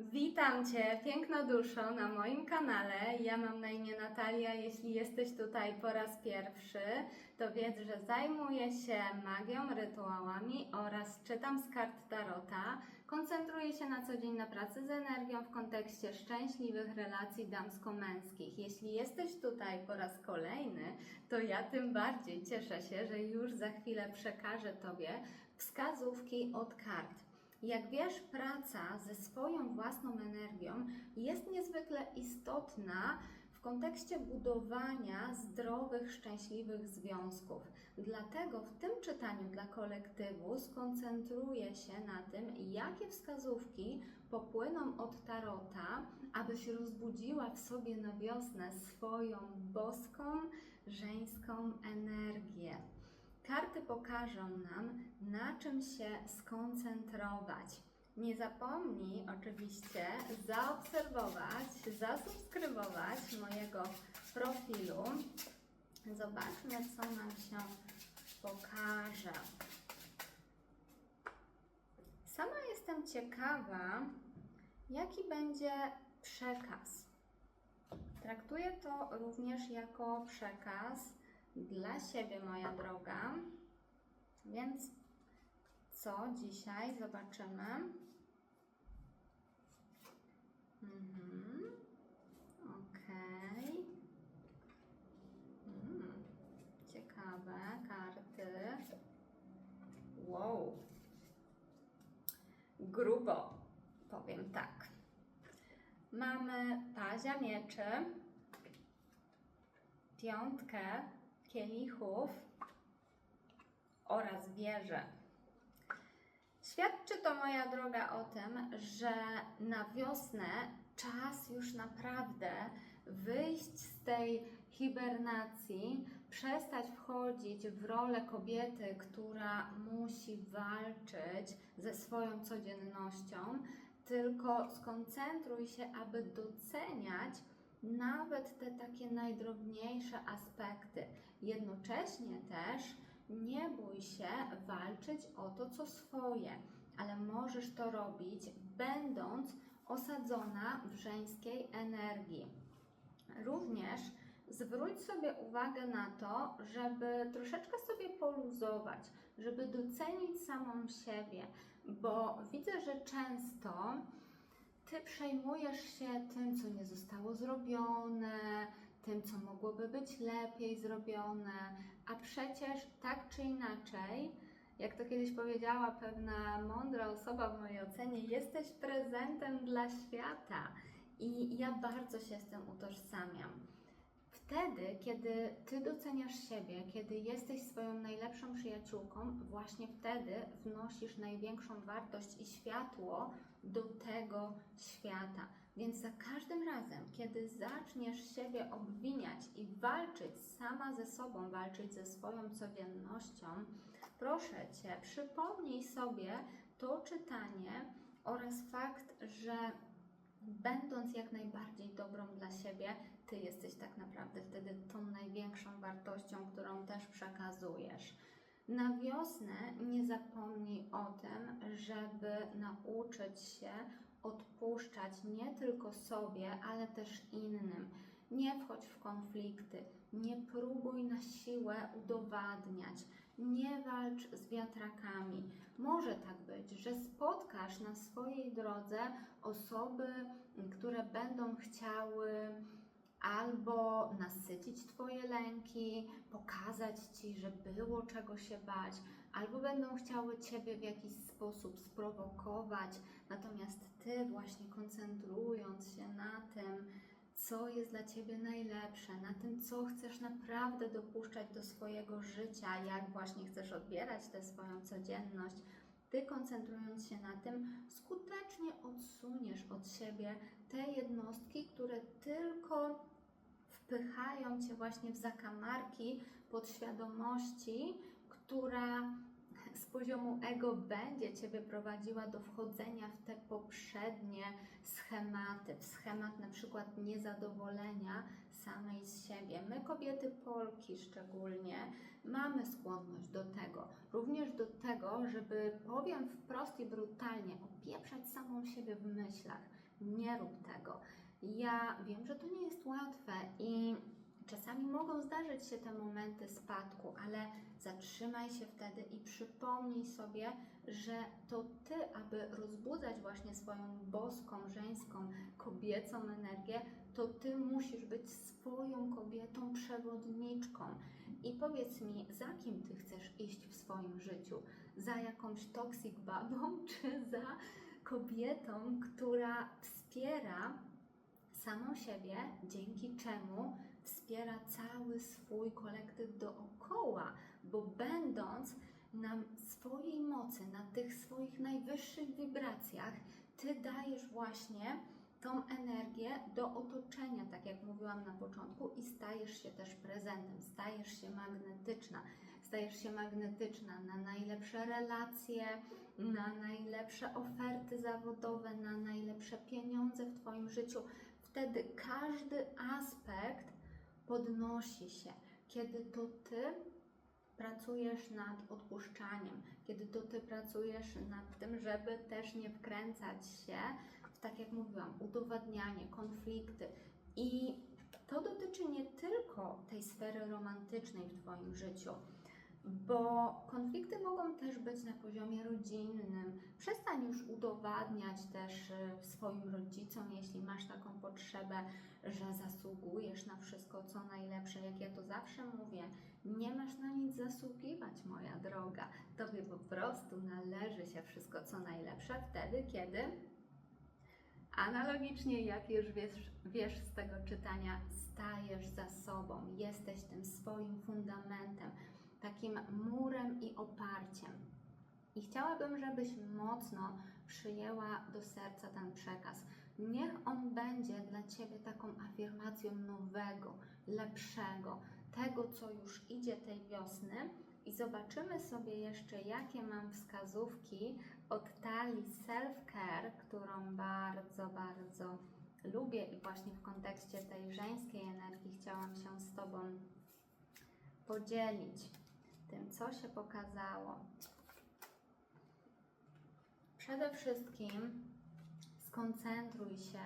Witam Cię, piękna duszo, na moim kanale. Ja mam na imię Natalia. Jeśli jesteś tutaj po raz pierwszy, to wiedz, że zajmuję się magią, rytuałami oraz czytam z kart Tarota. Koncentruję się na co dzień na pracy z energią w kontekście szczęśliwych relacji damsko-męskich. Jeśli jesteś tutaj po raz kolejny, to ja tym bardziej cieszę się, że już za chwilę przekażę Tobie wskazówki od kart. Jak wiesz, praca ze swoją własną energią jest niezwykle istotna w kontekście budowania zdrowych, szczęśliwych związków. Dlatego w tym czytaniu dla kolektywu skoncentruję się na tym, jakie wskazówki popłyną od Tarota, abyś rozbudziła w sobie na wiosnę swoją boską, żeńską energię. Karty pokażą nam, na czym się skoncentrować. Nie zapomnij oczywiście zaobserwować, zasubskrybować mojego profilu. Zobaczmy, co nam się pokaże. Sama jestem ciekawa, jaki będzie przekaz. Traktuję to również jako przekaz dla siebie, moja droga. Więc co dzisiaj zobaczymy? Mhm. Okej. Mm. Ciekawe karty. Wow. Grubo, powiem tak. Mamy pazia mieczy, piątkę kielichów oraz wieżę. Świadczy to, moja droga, o tym, że na wiosnę czas już naprawdę wyjść z tej hibernacji, przestać wchodzić w rolę kobiety, która musi walczyć ze swoją codziennością, tylko skoncentruj się, aby doceniać nawet te takie najdrobniejsze aspekty. Jednocześnie też nie bój się walczyć o to, co swoje, ale możesz to robić, będąc osadzona w żeńskiej energii. Również zwróć sobie uwagę na to, żeby troszeczkę sobie poluzować, żeby docenić samą siebie, bo widzę, że często ty przejmujesz się tym, co nie zostało zrobione, tym, co mogłoby być lepiej zrobione, a przecież tak czy inaczej, jak to kiedyś powiedziała pewna mądra osoba w mojej ocenie, jesteś prezentem dla świata. I ja bardzo się z tym utożsamiam. Wtedy, kiedy ty doceniasz siebie, kiedy jesteś swoją najlepszą przyjaciółką, właśnie wtedy wnosisz największą wartość i światło do tego świata. Więc za każdym razem, kiedy zaczniesz siebie obwiniać i walczyć sama ze sobą, walczyć ze swoją codziennością, proszę cię, przypomnij sobie to czytanie oraz fakt, że będąc jak najbardziej dobrą dla siebie, ty jesteś tak naprawdę wtedy tą największą wartością, którą też przekazujesz. Na wiosnę nie zapomnij o tym, żeby nauczyć się odpuszczać nie tylko sobie, ale też innym. Nie wchodź w konflikty, nie próbuj na siłę udowadniać, nie walcz z wiatrakami. Może tak być, że spotkasz na swojej drodze osoby, które będą chciały albo nasycić Twoje lęki, pokazać Ci, że było czego się bać, albo będą chciały Ciebie w jakiś sposób sprowokować. Natomiast Ty, właśnie koncentrując się na tym, co jest dla Ciebie najlepsze, na tym, co chcesz naprawdę dopuszczać do swojego życia, jak właśnie chcesz odbierać tę swoją codzienność, Ty koncentrując się na tym, skutecznie odsuniesz od siebie te jednostki, które tylko wpychają Cię właśnie w zakamarki podświadomości, która z poziomu ego będzie Ciebie prowadziła do wchodzenia w te poprzednie schematy, w schemat na przykład niezadowolenia samej z siebie. My, kobiety Polki szczególnie, mamy skłonność do tego, również do tego, żeby, powiem wprost i brutalnie, opieprzać samą siebie w myślach. Nie rób tego. Ja wiem, że to nie jest łatwe i czasami mogą zdarzyć się te momenty spadku, ale zatrzymaj się wtedy i przypomnij sobie, że to ty, aby rozbudzać właśnie swoją boską, żeńską, kobiecą energię, to ty musisz być swoją kobietą przewodniczką. I powiedz mi, za kim ty chcesz iść w swoim życiu? Za jakąś toxic babą, czy za kobietą, która wspiera samą siebie, dzięki czemu wspiera cały swój kolektyw dookoła, bo będąc na swojej mocy, na tych swoich najwyższych wibracjach, ty dajesz właśnie tą energię do otoczenia, tak jak mówiłam na początku, i stajesz się też prezentem, stajesz się magnetyczna. Stajesz się magnetyczna na najlepsze relacje, na najlepsze oferty zawodowe, na najlepsze pieniądze w Twoim życiu. Wtedy każdy aspekt podnosi się, kiedy to Ty pracujesz nad odpuszczaniem, kiedy to Ty pracujesz nad tym, żeby też nie wkręcać się w, tak jak mówiłam, udowadnianie, konflikty. I to dotyczy nie tylko tej sfery romantycznej w Twoim życiu, bo konflikty mogą też być na poziomie rodzinnym. Przestań już udowadniać też y, swoim rodzicom, jeśli masz taką potrzebę, że zasługujesz na wszystko, co najlepsze. Jak ja to zawsze mówię, nie masz na nic zasługiwać, moja droga. Tobie po prostu należy się wszystko, co najlepsze wtedy, kiedy analogicznie, jak już wiesz, wiesz z tego czytania, stajesz za sobą, jesteś tym swoim fundamentem, takim murem i oparciem. I chciałabym, żebyś mocno przyjęła do serca ten przekaz. Niech on będzie dla Ciebie taką afirmacją nowego, lepszego, tego, co już idzie tej wiosny. I zobaczymy sobie jeszcze, jakie mam wskazówki od talii Self-Care, którą bardzo, bardzo lubię i właśnie w kontekście tej żeńskiej energii chciałam się z Tobą podzielić tym, co się pokazało. Przede wszystkim skoncentruj się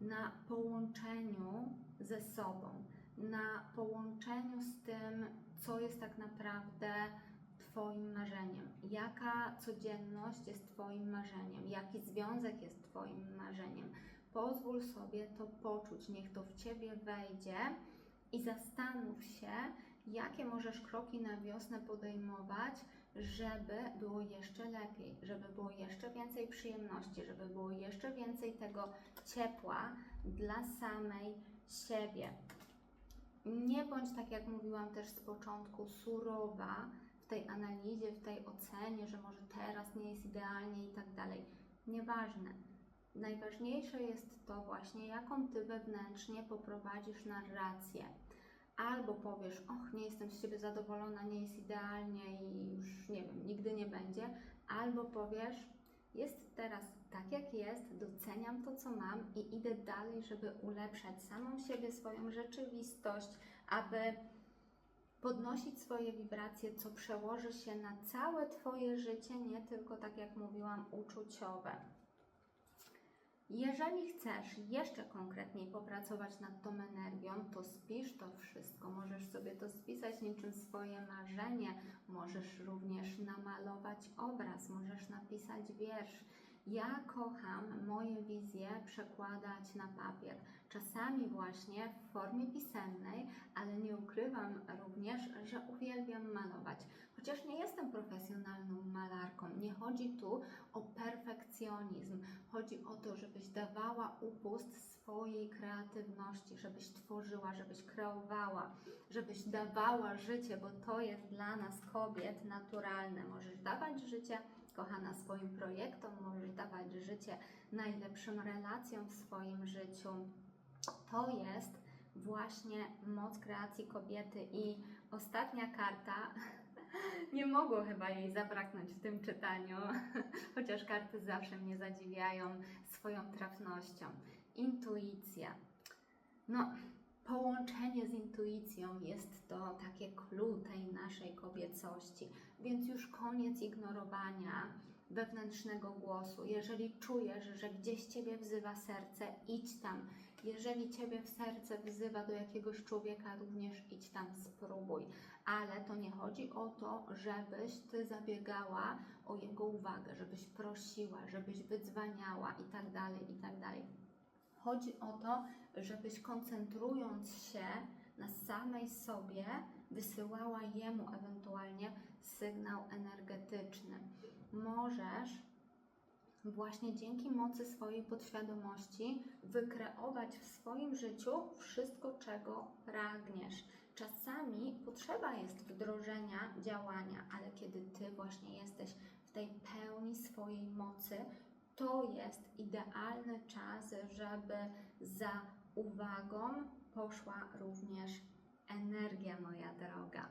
na połączeniu ze sobą, na połączeniu z tym, co jest tak naprawdę Twoim marzeniem, jaka codzienność jest Twoim marzeniem, jaki związek jest Twoim marzeniem. Pozwól sobie to poczuć, niech to w Ciebie wejdzie i zastanów się, jakie możesz kroki na wiosnę podejmować, żeby było jeszcze lepiej, żeby było jeszcze więcej przyjemności, żeby było jeszcze więcej tego ciepła dla samej siebie. Nie bądź, tak jak mówiłam też z początku, surowa w tej analizie, w tej ocenie, że może teraz nie jest idealnie i tak dalej. Nieważne. Najważniejsze jest to właśnie, jaką ty wewnętrznie poprowadzisz narrację albo powiesz, och, nie jestem z siebie zadowolona, nie jest idealnie i już nie wiem, nigdy nie będzie, albo powiesz, jest teraz tak jak jest, doceniam to, co mam i idę dalej, żeby ulepszać samą siebie, swoją rzeczywistość, aby podnosić swoje wibracje, co przełoży się na całe Twoje życie, nie tylko tak jak mówiłam, uczuciowe. Jeżeli chcesz jeszcze konkretniej popracować nad tą energią, to spisz to wszystko. Możesz sobie to spisać niczym swoje marzenie, możesz również namalować obraz, możesz napisać wiersz. Ja kocham moje wizje przekładać na papier. Czasami właśnie w formie pisemnej, ale nie ukrywam również, że uwielbiam malować. Chociaż nie jestem profesjonalną malarką, nie chodzi tu o perfekcjonizm. Chodzi o to, żebyś dawała upust swojej kreatywności, żebyś tworzyła, żebyś kreowała, żebyś dawała życie, bo to jest dla nas kobiet naturalne. Możesz dawać życie, kochana, swoim projektom, możesz dawać życie najlepszym relacjom w swoim życiu. To jest właśnie moc kreacji kobiety i ostatnia karta nie mogło chyba jej zabraknąć w tym czytaniu, chociaż karty zawsze mnie zadziwiają swoją trafnością. Intuicja. No, połączenie z intuicją jest to takie clue tej naszej kobiecości, więc już koniec ignorowania wewnętrznego głosu. Jeżeli czujesz, że gdzieś Ciebie wzywa serce, idź tam. Jeżeli Ciebie w serce wzywa do jakiegoś człowieka, również idź tam, spróbuj. Ale to nie chodzi o to, żebyś Ty zabiegała o jego uwagę, żebyś prosiła, żebyś wydzwaniała i tak dalej, i tak dalej. Chodzi o to, żebyś koncentrując się na samej sobie, wysyłała jemu ewentualnie sygnał energetyczny. Możesz właśnie dzięki mocy swojej podświadomości wykreować w swoim życiu wszystko, czego pragniesz. Czasami potrzeba jest wdrożenia działania, ale kiedy ty właśnie jesteś w tej pełni swojej mocy, to jest idealny czas, żeby za uwagą poszła również energia, moja droga.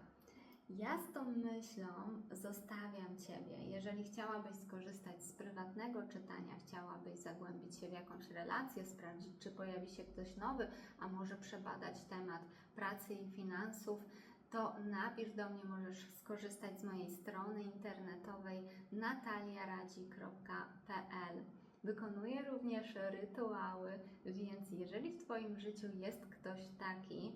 Ja z tą myślą zostawiam Ciebie. Jeżeli chciałabyś skorzystać z prywatnego czytania, chciałabyś zagłębić się w jakąś relację, sprawdzić, czy pojawi się ktoś nowy, a może przebadać temat pracy i finansów, to napisz do mnie, możesz skorzystać z mojej strony internetowej nataliaradzi.pl. Wykonuję również rytuały, więc jeżeli w Twoim życiu jest ktoś taki,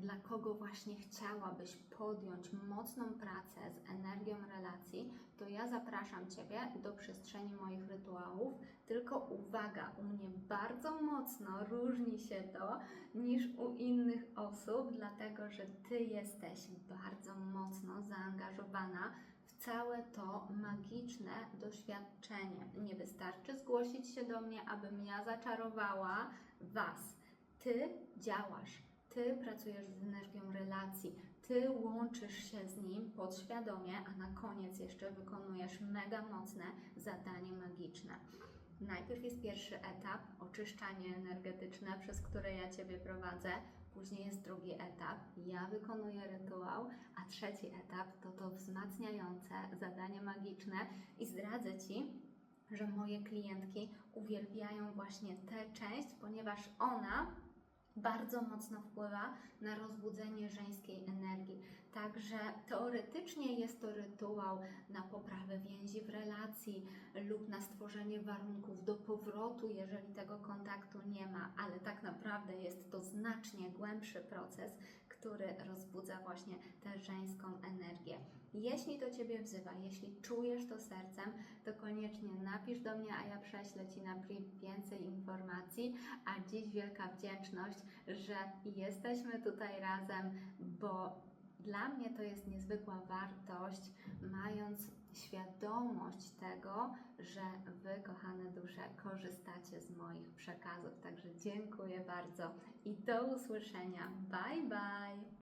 dla kogo właśnie chciałabyś podjąć mocną pracę z energią relacji, to ja zapraszam Ciebie do przestrzeni moich rytuałów. Tylko uwaga, u mnie bardzo mocno różni się to niż u innych osób, dlatego że Ty jesteś bardzo mocno zaangażowana w całe to magiczne doświadczenie. Nie wystarczy zgłosić się do mnie, abym ja zaczarowała Was. Ty działasz, ty pracujesz z energią relacji, ty łączysz się z nim podświadomie, a na koniec jeszcze wykonujesz mega mocne zadanie magiczne. Najpierw jest pierwszy etap, oczyszczanie energetyczne, przez które ja Ciebie prowadzę. Później jest drugi etap, ja wykonuję rytuał, a trzeci etap to to wzmacniające zadanie magiczne i zdradzę Ci, że moje klientki uwielbiają właśnie tę część, ponieważ ona bardzo mocno wpływa na rozbudzenie żeńskiej energii. Także teoretycznie jest to rytuał na poprawę więzi w relacji lub na stworzenie warunków do powrotu, jeżeli tego kontaktu nie ma, ale tak naprawdę jest to znacznie głębszy proces, który rozbudza właśnie tę żeńską energię. Jeśli to Ciebie wzywa, jeśli czujesz to sercem, to koniecznie napisz do mnie, a ja prześlę Ci na priv więcej informacji. A dziś wielka wdzięczność, że jesteśmy tutaj razem, bo dla mnie to jest niezwykła wartość, mając świadomość tego, że Wy, kochane dusze, korzystacie z moich przekazów. Także dziękuję bardzo i do usłyszenia. Bye bye!